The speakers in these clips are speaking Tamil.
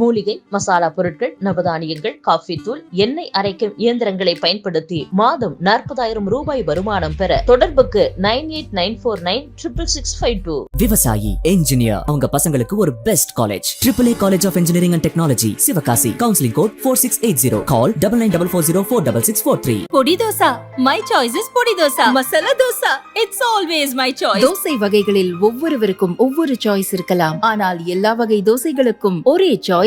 மூலிகை மசாலா பொருட்கள் நவதானியங்கள் காஃபி தூள் எண்ணெய் அரைக்கும் இயந்திரங்களை பயன்படுத்தி மாதம் நாற்பதாயிரம் ரூபாய் வருமானம் பெற தொடர்புக்கு nine eight nine four nine triple six five two விவசாயி என்ஜினியர் அவங்க பசங்களுக்கு ஒரு best college triple A college of engineering and technology Sivakasi. Counselling code four six eight zero call double nine double four zero four double six four three podi dosa. My choice is podi dosa. Masala dosa. It's always my choice dosa வகைகளில் ஒவ்வொருவருக்கும் ஒவ்வொரு சாய்ஸ் இருக்கலாம். ஆனால் எல்லா வகை தோசைகளுக்கும் ஒரே சாய்ஸ்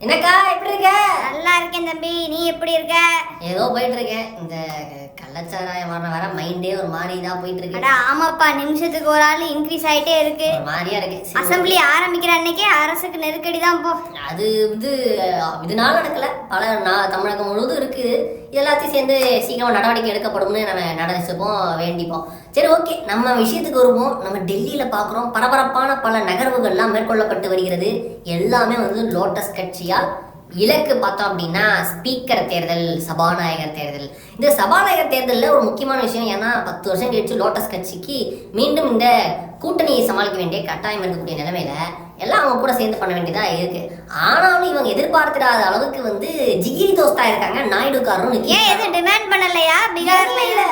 என்னக்கா எப்படி இருக்க? நல்லா இருக்கேன் தம்பி நீ எப்படி இருக்க? ஏதோ போயிட்டு இருக்கேன் இந்த கள்ளச்சாராயம் வர வர மைண்டே ஒரு மாதிரி இதா போயிட்டு இருக்கு அடா ஆமாப்பா நிமிஷத்துக்கு ஒரு ஆள் இன்க்ரீஸ் ஆயிட்டே இருக்கு. ஒரு மாதிரியா இருக்கு. அசம்பிளி ஆரம்பிக்கிற அன்னைக்கே அரசுக்கு நெருக்கடி தான் போ. அது இது இதனால நடக்கல. பல நா- தமிழகம் முழுவதும் இருக்குது. இது எல்லாத்தையும் சேர்ந்து சீக்கிரமா நடவடிக்கை எடுக்கப்படும்னு நம்ம நடச்சுப்போம் வேண்டிப்போம். சரி ஓகே. நம்ம விஷயத்துக்கு வருவோம். நம்ம டெல்லியில் பார்க்குறோம். பரபரப்பான பல நகர்வுகள்லாம் மேற்கொள்ளப்பட்டு வருகிறது. எல்லாமே வந்து லோட்டஸ் கட்சியால் இலக்கு பார்த்தோம் அப்படின்னா ஸ்பீக்கர் தேர்தல் சபாநாயகர் தேர்தல். இந்த சபாநாயகர் தேர்தலில் ஒரு முக்கியமான விஷயம் ஏன்னா பத்து வருஷம் கழிச்சு லோட்டஸ் கட்சிக்கு மீண்டும் இந்த கூட்டணியை சமாளிக்க வேண்டிய கட்டாயம் இருக்கக்கூடிய நிலைமையில எல்லாம் அவங்க கூட சேர்ந்து பண்ண வேண்டியதா இருக்கு. ஆனாலும் இவங்க எதிர்பார்த்திடாத அளவுக்கு வந்து ஜிகிரி தோஸ்தா இருக்காங்க நாயுடுக்காரரும் ஏன் எதுவும் டிமாண்ட் பண்ணலையா? பீகார்ல இல்ல.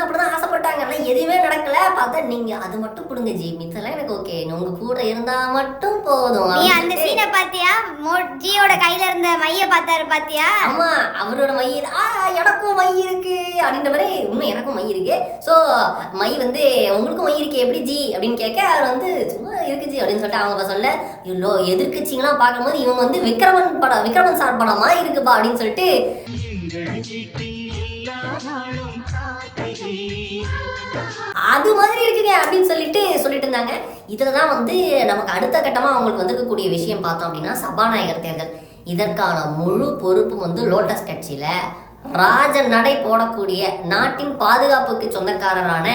அப்படிதான் ஆசைப்பட்டாங்க. ஆனா எதுவுமே நடக்கல. பார்த்தா நீங்க அது மட்டும் கொடுங்க ஜி. மித்தெல்லாம் எனக்கு ஓகே உங்க கூட இருந்தா மட்டும் போதும். நீ அந்த சீனை பாத்தியா? மோ- ஜியோட கையில இருந்த மைய பார்த்தாரு பாத்தியா? ஆமா அவரோட மை ஆ எனக்கும் மை இருக்கு. அப்படின்ற மாதிரி உண்மை எனக்கும் மை இருக்கு. சோ மை வந்து உங்களுக்கும் மை இருக்கு எப்படி ஜி? அப்படின்னு கேட்க அவர் வந்து சும்மா இருக்கு ஜி. அப்படின்னு சொல்லிட்டு அவங்க சொல்ல இவ்வளோ எதிர்கட்சிங்களாம் பார்க்கும்போது இவங்க வந்து விக்ரமன் படம் விக்ரமன் சார் படமா இருக்குப்பா அப்படின்னு சொல்லிட்டு அது மாதிரி இருக்குங்க அப்படின்னு சொல்லிட்டு சொல்லிட்டு இருந்தாங்க. இதில் தான் வந்து நமக்கு அடுத்த கட்டமாக அவங்களுக்கு வந்திருக்கக்கூடிய விஷயம் பார்த்தோம் அப்படின்னா சபாநாயகர் தேர்தல். இதற்கான முழு பொறுப்பும் வந்து லோட்டஸ் கட்சியில் ராஜ நடை போடக்கூடிய நாட்டின் பாதுகாப்புக்கு சொந்தக்காரரான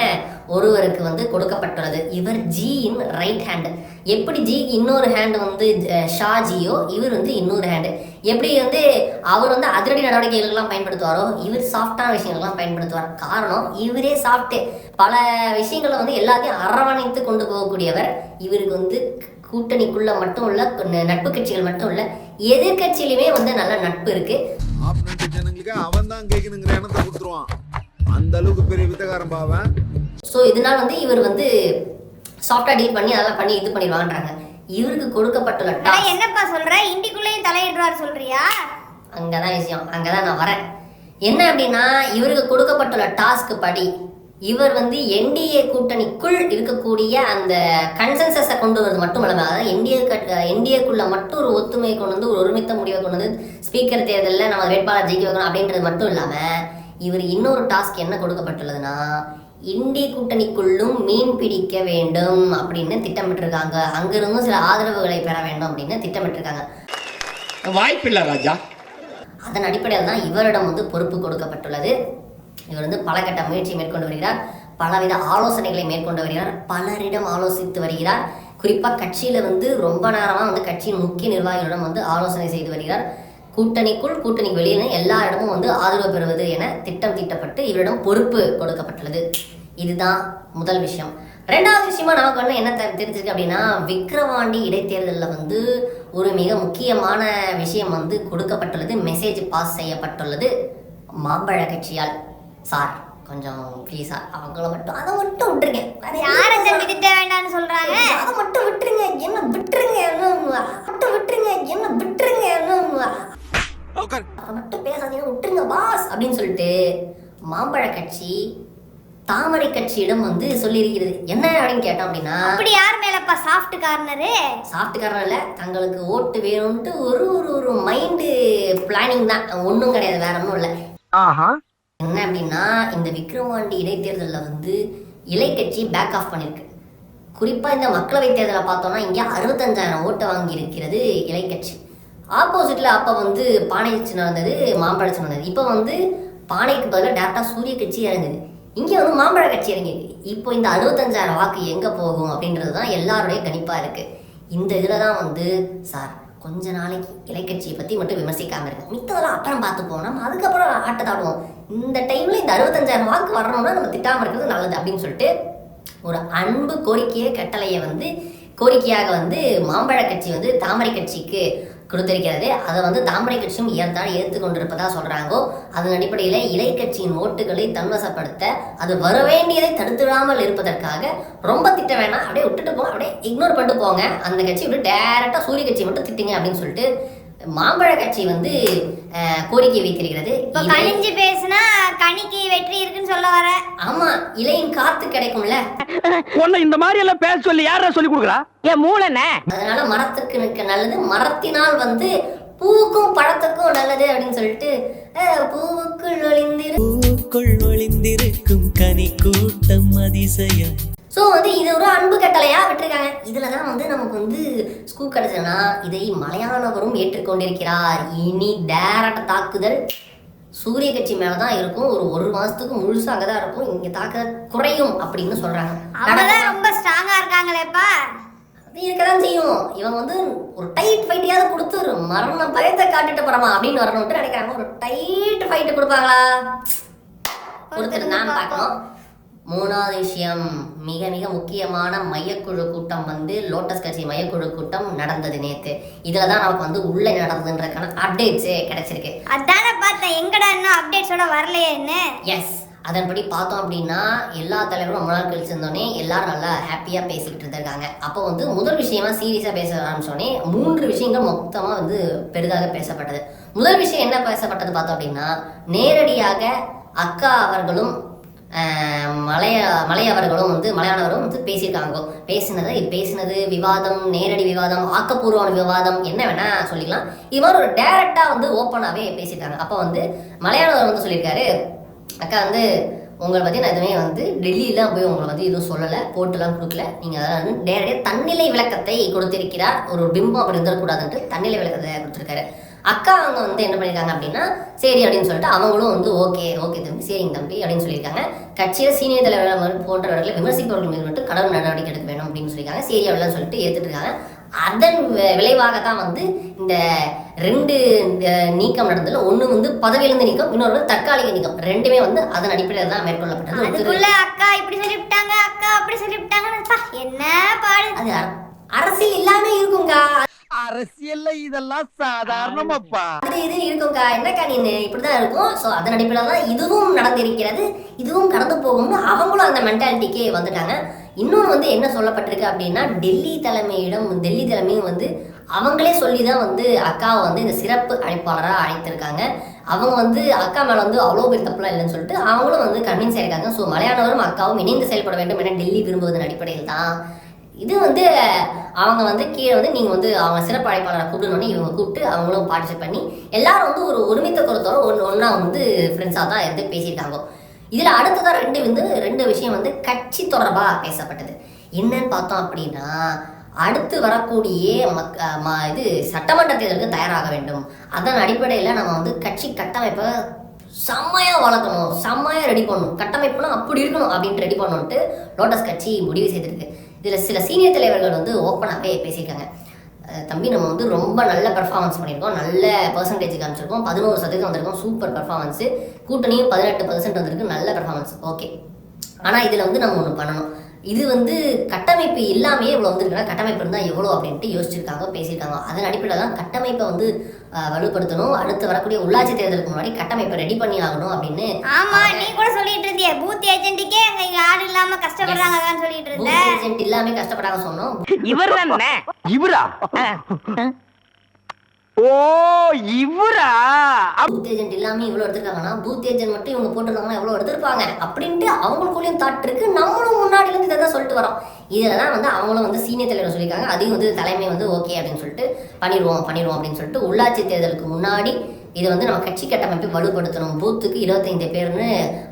ஒருவருக்கு வந்து கொடுக்கப்பட்டுள்ளது. இவர் ஜியின் ரைட் ஹேண்டு எப்படி ஜி இன்னொரு ஹேண்டு வந்து ஷாஜியோ இவர் வந்து இன்னொரு ஹேண்டு எப்படி வந்து அவர் வந்து அதிரடி நடவடிக்கைகளுக்கெல்லாம் பயன்படுத்துவாரோ இவர் சாஃப்டான விஷயங்கள்லாம் பயன்படுத்துவார். காரணம் இவரே சாஃப்ட்டு பல விஷயங்களை வந்து எல்லாத்தையும் அரவணைத்து கொண்டு போகக்கூடியவர் இவருக்கு வந்து கூட்டணிக்குள்ள மட்டும் இல்லை நட்பு கட்சிகள் மட்டும் இல்லை எதிர்கட்சியிலுமே வந்து நல்ல நட்பு இருக்குது ஜனங்களுக்கு அவன் தான் கேட்கணுங்கிற எண்ணத்தை கொடுத்துருவான். அந்த அளவுக்கு பெரிய வித்தகாரம் பாவன் ஸோ இதனால் வந்து இவர் வந்து சாஃப்டாக டீல் பண்ணி அதெல்லாம் பண்ணி இது பண்ணிடுவாங்கன்றாங்க இவருக்கு கொடுக்கப்பட்டுள்ள டாஸ்க் என்னப்பா சொல்ற? இண்டிக்குள்ளேயும் தலையிடுறாரு சொல்றியா? அங்கதான் விஷயம். அங்கதான் நான் வரேன். என்ன அப்படின்னா இவருக்கு கொடுக்கப்பட்டுள்ள டாஸ்க் படி இவர் வந்து என்டிஏ கூட்டணிக்குள் இருக்கக்கூடிய அந்த கன்சென்சஸை கொண்டு வரது மட்டும் இல்லாமல் அதாவது என்டிஏ என்டிஏக்குள்ள மட்டும் ஒரு ஒத்துமையை கொண்டு வந்து ஒரு ஒருமித்த முடிவை கொண்டு வந்து ஸ்பீக்கர் தேர்தலில் நம்ம வேட்பாளர் ஜெயிக்க வைக்கணும் அப்படின்றது மட்டும் இல்லாமல் இவர் இன்னொரு டாஸ்க் என்ன கொடுக்கப்பட்டுள்ளதுன்னா இந்திய கூட்டணிக்குள்ளும் மீன் பிடிக்க வேண்டும் அப்படின்னு திட்டமிட்டிருக்காங்க. அங்கிருந்தும் சில ஆதரவுகளை பெற வேண்டும் அப்படின்னு திட்டமிட்டிருக்காங்க. வாய்ப்பில்லை ராஜா. அதன் அடிப்படையில் தான் இவரிடம் வந்து பொறுப்பு கொடுக்கப்பட்டுள்ளது. இவர் வந்து பல கட்ட முயற்சி மேற்கொண்டு வருகிறார். பலவித ஆலோசனைகளை மேற்கொண்டு வருகிறார். பலரிடம் ஆலோசித்து வருகிறார். குறிப்பாக கட்சியில் வந்து ரொம்ப நேரமாக வந்து கட்சியின் முக்கிய நிர்வாகிகளிடம் வந்து ஆலோசனை செய்து வருகிறார். கூட்டணிக்குள் கூட்டணிக்கு வெளியே எல்லா இடமும் வந்து ஆதரவு பெறுவது என திட்டம் தீட்டப்பட்டு இவரிடம் பொறுப்பு கொடுக்கப்பட்டுள்ளது. இதுதான் முதல் விஷயம். ரெண்டாவது விஷயமா நமக்கு வந்து என்ன தெரிஞ்சிருக்கு அப்படின்னா விக்ரவாண்டி இடைத்தேர்தலில் வந்து ஒரு மிக முக்கியமான விஷயம் வந்து கொடுக்கப்பட்டுள்ளது. மெசேஜ் பாஸ் செய்யப்பட்டுள்ளது. மாம்பழ கட்சியால். சார் கொஞ்சம் ப்ளீஸ் சார் அவங்கள மட்டும் அதை மட்டும் விட்டுருங்க. அது யார தம்பி திட்ட வேண்டாம்னு சொல்றாங்க? அதை மட்டும் விட்டுருங்க என்ன விட்டுருங்க மட்டும் விட்டுருங்க என்ன விட்டுருங்க. மட்டும் பேசாதீங்க விட்டுருங்க பாஸ் அப்படின்னு சொல்லிட்டு மாம்பழ கட்சி தாமரை கட்சியிடம் வந்து சொல்லியிருக்கிறது. என்ன அப்படின்னு கேட்டோம் அப்படின்னா அப்படி யார் மேலப்பா? சாஃப்ட் கார்னரு சாப்பிட்டுக்காரன் இல்லை தங்களுக்கு ஓட்டு வேணும்ட்டு ஒரு ஒரு ஒரு மைண்டு பிளானிங் தான். ஒன்றும் கிடையாது வேற ஒன்றும் இல்லை. என்ன அப்படின்னா இந்த விக்ரவாண்டி இடைத்தேர்தலில் வந்து இலை கட்சி பேக் ஆஃப் பண்ணியிருக்கு குறிப்பாக இந்த மக்களவைத் தேர்தலை பார்த்தோம்னா இங்கே அறுபத்தஞ்சாயிரம் ஓட்டை வாங்கியிருக்கிறது இலை கட்சி ஆப்போசிட்டில் அப்போ வந்து பானை நடந்தது மாம்பழ சின்னம் இப்போ வந்து பானைக்கு பதிலாக டேரெக்டாக சூரிய கட்சி இறங்குது. இங்கே வந்து மாம்பழ கட்சி இறங்கியிருக்கு. இப்போ இந்த அறுபத்தஞ்சாயிரம் வாக்கு எங்கே போகும் அப்படின்றது தான் எல்லாருடைய கணிப்பாக இருக்குது இந்த இதில் தான் வந்து சார் கொஞ்ச நாளைக்கு இலைக்கட்சியை பற்றி மட்டும் விமர்சிக்காமல் இருங்க. மித்ததெல்லாம் அப்புறம் பார்த்துப்போம் நம்ம அதுக்கப்புறம் ஆட்டத்தாடுவோம் இந்த டைமில் இந்த அறுபத்தஞ்சாயிரம் வாக்கு வரணும்னா நம்ம திட்டாமல் இருக்கிறது நல்லது அப்படின்னு சொல்லிட்டு ஒரு அன்பு கோரிக்கையை கட்டளையை வந்து கோரிக்கையாக வந்து மாம்பழ கட்சி வந்து தாமரை கட்சிக்கு கொடுத்திருக்கிறது. அதை வந்து தாமரை கட்சியும் ஏற்றால் ஏற்று கொண்டிருப்பதா சொல்றாங்கோ அதன் அடிப்படையில் இலை கட்சியின் ஓட்டுகளை தன்வசப்படுத்த அது வர வேண்டியதை தடுத்துடாமல் இருப்பதற்காக ரொம்ப திட்ட வேணாம் அப்படியே விட்டுட்டு போங்க அப்படியே இக்னோர் பண்ணிட்டு போங்க. அந்த கட்சி விட்டு டேரக்டா சூரிய கட்சி மட்டும் திட்டுங்க அப்படின்னு சொல்லிட்டு மாம்பழ கட்சி வந்து கோரிக்கை வைத்திருக்கிறது. இப்போ கணிஞ்சு பேசுனா கனிக்கு வெற்றி இருக்குன்னு சொல்ல வர. ஆமா இலையின் காத்து கிடைக்கும்ல. உன்னை இந்த மாதிரி எல்லாம் பேச சொல்லி யாரா சொல்லி கொடுக்குறா? என் மூளைனே அதனால மரத்துக்கு நிற்க நல்லது மரத்தினால் வந்து பூவுக்கும் பழத்துக்கும் நல்லது அப்படின்னு சொல்லிட்டு பூவுக்குள் ஒளிந்திரு பூக்குள் ஒளிந்திருக்கும் கனி கூட்டம் அதிசயம். ஸோ வந்து இது ஒரு அன்பு கட்டளையா விட்டுருக்காங்க. இதுல தான் வந்து நமக்கு வந்து ஸ்கூல் கிடைச்சதுன்னா இதை மலையாளவரும் ஏற்றுக்கொண்டிருக்கிறார். இனி டேரக்ட் தாக்குதல் சூரிய கட்சி மேல தான் இருக்கும். ஒரு ஒரு மாசத்துக்கு முழுசா அங்கே தான் இருக்கும். இங்க தாக்குதல் குறையும் அப்படின்னு சொல்றாங்க. அவங்கதான் ரொம்ப ஸ்ட்ராங்கா இருக்காங்களேப்பா. அது இருக்கதான் செய்யும். இவன் வந்து ஒரு டைட் ஃபைட்டையாவது கொடுத்து மரண பயத்தை காட்டிட்டு போறமா அப்படின்னு வரணும்ட்டு நினைக்கிறாங்க. ஒரு டைட் ஃபைட்டு கொடுப்பாங்களா? கொடுத்துட்டு தான் பார்க்கணும். மூணாவது விஷயம் மிக மிக முக்கியமான மையக்குழு கூட்டம் வந்து லோட்டஸ் கட்சி மையக்குழு கூட்டம் நடந்தது நேத்து. இதுல தான் நமக்கு வந்து உள்ள நடந்ததுன்றதுக்கான அப்டேட்ஸே கிடைச்சிருக்கு. அதானே பார்த்தேன். எங்கடா இன்னும் அப்டேட்ஸோட வரலையே என்ன? எஸ் அதன்படி பார்த்தோம் அப்படின்னா எல்லா தலைவரும் ரொம்ப நாள் கழிச்சு இருந்தோடனே எல்லாரும் நல்லா ஹாப்பியாக பேசிக்கிட்டு இருந்திருக்காங்க. அப்போ வந்து முதல் விஷயமா சீரியஸாக பேச ஆரம்பிச்சோடனே மூன்று விஷயங்கள் மொத்தமாக வந்து பெரிதாக பேசப்பட்டது. முதல் விஷயம் என்ன பேசப்பட்டது பார்த்தோம் அப்படின்னா நேரடியாக அக்கா அவர்களும் மலைய மலையவர்களும் வந்து மலையாளவரும் வந்து பேசியிருக்காங்க. பேசினது பேசினது விவாதம் நேரடி விவாதம் ஆக்கப்பூர்வமான விவாதம் என்ன வேணா சொல்லிக்கலாம். இது மாதிரி ஒரு டைரக்டாக வந்து ஓப்பனாகவே பேசியிருக்காங்க. அப்போ வந்து மலையாளவர் வந்து சொல்லியிருக்காரு அக்கா வந்து உங்களை பற்றி நான் எதுவுமே வந்து டெல்லியெலாம் போய் உங்களை வந்து எதுவும் சொல்லலை போட்டுலாம் கொடுக்கல. நீங்கள் அதெல்லாம் வந்து நேரடியாக தன்னிலை விளக்கத்தை கொடுத்திருக்கிறார். ஒரு பிம்பம் அப்படி இருந்துடக்கூடாதுன்ட்டு தன்னிலை விளக்கத்தை கொடுத்துருக்காரு. அக்கா அவங்க வந்து என்ன பண்ணியிருக்காங்க அப்படின்னா சரி அப்படின்னு சொல்லிட்டு அவங்களும் வந்து ஓகே ஓகே தம்பி சரிங்க தம்பி அப்படின்னு சொல்லியிருக்காங்க. கட்சியில் சீனியர் தலைவர்கள் போன்றவர்களை விமர்சிப்பவர்கள் மீது மட்டும் கடும் நடவடிக்கை எடுக்க வேணும் அப்படின்னு சொல்லியிருக்காங்க. சரி அப்படிலாம் சொல்லிட்டு ஏற்றுட்டு இருக்காங்க. அதன் விளைவாக தான் வந்து இந்த ரெண்டு நீக்கம் நடந்ததுல ஒன்று வந்து பதவியிலிருந்து நீக்கம் இன்னொரு தற்காலிக நீக்கம். ரெண்டுமே வந்து அதன் அடிப்படையில் தான் மேற்கொள்ளப்பட்டது. அதுக்குள்ள அக்கா இப்படி சொல்லிவிட்டாங்க அக்கா அப்படி சொல்லிவிட்டாங்கன்னு பா, என்ன பாடு? அது அர- அரசியல் இல்லாம இருக்குங்க அரசியல்ல இதெல்லாம் சாதாரணமாப்பா. அது இது இருக்கும்க்கா. என்னக்கா நீ இப்படிதான் இருக்கும். ஸோ அதன் அடிப்படையில் தான் இதுவும் நடந்திருக்கிறது. இதுவும் கடந்து போகும்னு அவங்களும் அந்த மென்டாலிட்டிக்கே வந்துட்டாங்க. இன்னொன்று வந்து என்ன சொல்லப்பட்டிருக்கு அப்படின்னா டெல்லி தலைமையிடம் டெல்லி தலைமையும் வந்து அவங்களே சொல்லி தான் வந்து அக்காவை வந்து இந்த சிறப்பு அழைப்பாளராக அழைத்திருக்காங்க. அவங்க வந்து அக்கா மேலே வந்து அவ்வளோ பெரிய தப்புலாம் இல்லைன்னு சொல்லிட்டு அவங்களும் வந்து கன்வின்ஸ் ஆயிருக்காங்க. ஸோ மலையாளவரும் அக்காவும் இணைந்து செயல்பட வேண்டும் என டெல்லி விரும்புவதன் அடிப்படையில் தான் இது வந்து அவங்க வந்து கீழே வந்து நீங்கள் வந்து அவங்க சிறப்பு அழைப்பாளரை கூப்பிடணுன்னு இவங்க கூப்பிட்டு அவங்களும் பார்ட்டிசிபேட் பண்ணி எல்லாரும் வந்து ஒரு ஒருமித்த கருத்தோட ஒன்று ஒன்றா வந்து ஃப்ரெண்ட்ஸாக தான் இருந்து பேசியிருக்காங்க. இதில் அடுத்ததான் ரெண்டு வந்து ரெண்டு விஷயம் வந்து கட்சி தொடர்பாக பேசப்பட்டது. என்னன்னு பார்த்தோம் அப்படின்னா அடுத்து வரக்கூடிய மக் ம- இது சட்டமன்ற தேர்தலுக்கு தயாராக வேண்டும். அதன் அடிப்படையில் நம்ம வந்து கட்சி கட்டமைப்பை செம்மையாக வளர்க்கணும் செம்மையாக ரெடி பண்ணணும். கட்டமைப்புனா அப்படி இருக்கணும் அப்படின்ட்டு ரெடி பண்ணணுன்ட்டு லோட்டஸ் கட்சி முடிவு செய்திருக்கு. இதில் சில சீனியர் தலைவர்கள் வந்து ஓப்பனாகவே பேசியிருக்காங்க. தம்பி நம்ம வந்து ரொம்ப நல்ல பெர்ஃபார்மன்ஸ் பண்ணியிருக்கோம். நல்ல பர்சன்டேஜ் காமிச்சிருக்கோம். பதினோரு சதவீதம் வந்திருக்கோம். சூப்பர் பெர்ஃபார்மன்ஸு கூட்டணியும் பதினெட்டு பர்சன்ட் வந்திருக்கு. நல்ல பெர்ஃபார்மன்ஸ் ஓகே ஆனால் இதில் வந்து நம்ம ஒன்று பண்ணணும். இது வந்து கட்டமைப்பு இல்லாமையே இவ்வளோ வந்திருக்குன்னா கட்டமைப்பு இருந்தால் எவ்வளோ அப்படின்ட்டு யோசிச்சிருக்காங்க பேசியிருக்காங்க. அதன் அடிப்படையில் தான் கட்டமைப்பை வந்து வலுப்படுத்தணும். அடுத்து வரக்கூடிய உள்ளாட்சி தேர்தலுக்கு முன்னாடி கட்டமைப்பை ரெடி பண்ணி ஆகணும் அப்படின்னு ஆமா நீ கூட சொல்லிட்டு இருந்தியே. பூத் ஏஜென்ட்டுக்கே அங்க யாரும் இல்லாம கஷ்டப்படுறாங்கன்னு சொல்லிட்டு இருந்த. பூத் ஏஜென்ட் இல்லாமல் கஷ்டப்படாங்க சொன்னோம். இவர்? தானே இவரா ஓ இவரா? பூத் ஏஜென்ட் இல்லாம இவ்வளவு எடுத்திருக்காங்கன்னா பூத் ஏஜென்ட் மட்டும் இவங்க போட்டிருந்தாங்கன்னா எவ்வளவு எடுத்திருப்பாங்க? அப்படின்ட்டு அவங்களுக்குள்ளேயும் தாட் இருக்கு. நம்மளும் முன்னாடி இருந்து இதை தான் சொல்லிட்டு வரோம். இதில் தான் வந்து அவங்களும் வந்து சீனியர் தலைவர் சொல்லியிருக்காங்க. அதையும் வந்து தலைமை வந்து ஓகே அப்படின்னு சொல்லிட்டு பண்ணிடுவோம் பண்ணிடுவோம் அப்படின்னு சொல்லிட்டு உள்ளாட்சி தேர்தலுக்கு முன்னாடி இது வந்து நம்ம கட்சி கட்டமைப்பை வலுப்படுத்தணும். பூத்துக்கு இருபத்தைந்து பேர்னு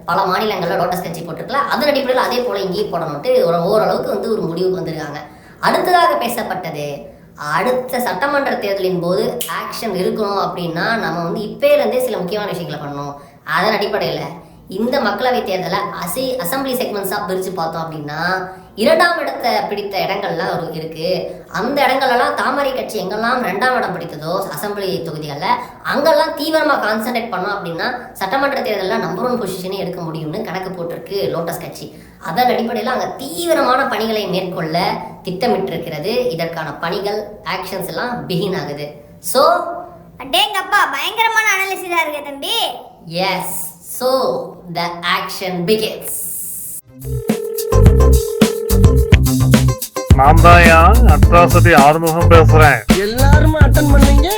பல மாநிலங்களில் லோட்டஸ் கட்சி போட்டிருக்கலாம் அதன் அடிப்படையில் அதே போல் இங்கேயும் போடணும்ட்டு ஒரு ஓரளவுக்கு வந்து ஒரு முடிவுக்கு வந்திருக்காங்க. அடுத்ததாக பேசப்பட்டது அடுத்த சட்டமன்ற தேர்தலின் போது ஆக்ஷன் இருக்கணும் அப்படின்னா நம்ம வந்து இப்பேலேருந்தே சில முக்கியமான விஷயங்களை பண்ணணும். அதன் அடிப்படையில் இந்த மக்களவை தேர்தலை அசி அசம்பிளி செக்மெண்ட்ஸாக பிரித்து பார்த்தோம் அப்படின்னா இரண்டாம் இடத்தை பிடித்த இடங்கள்லாம் ஒரு இருக்கு. அந்த இடங்கள்லாம் தாமரை கட்சி எங்கெல்லாம் ரெண்டாம் இடம் பிடித்ததோ அசெம்பிளி தொகுதிகளில் அங்கெல்லாம் தீவிரமாக கான்சென்ட்ரேட் பண்ணோம் அப்படின்னா சட்டமன்ற தேர்தலில் நம்பர் ஒன் பொசிஷனே எடுக்க முடியும்னு கணக்கு போட்டிருக்கு லோட்டஸ் கட்சி. அதன் அடிப்படையில் அங்கே தீவிரமான பணிகளை மேற்கொள்ள திட்டமிட்டிருக்கிறது. இதற்கான பணிகள் ஆக்ஷன்ஸ் எல்லாம் பிகின் ஆகுது. ஸோ அடேங்கப்பா பயங்கரமான அனாலிசிஸா இருக்கு தம்பி. Yes so the action begins நான் தான் அட்ராசிட்டி ஆறுமுகம் பேசுறேன்? எல்லாருமே அட்டன் பண்ணீங்க?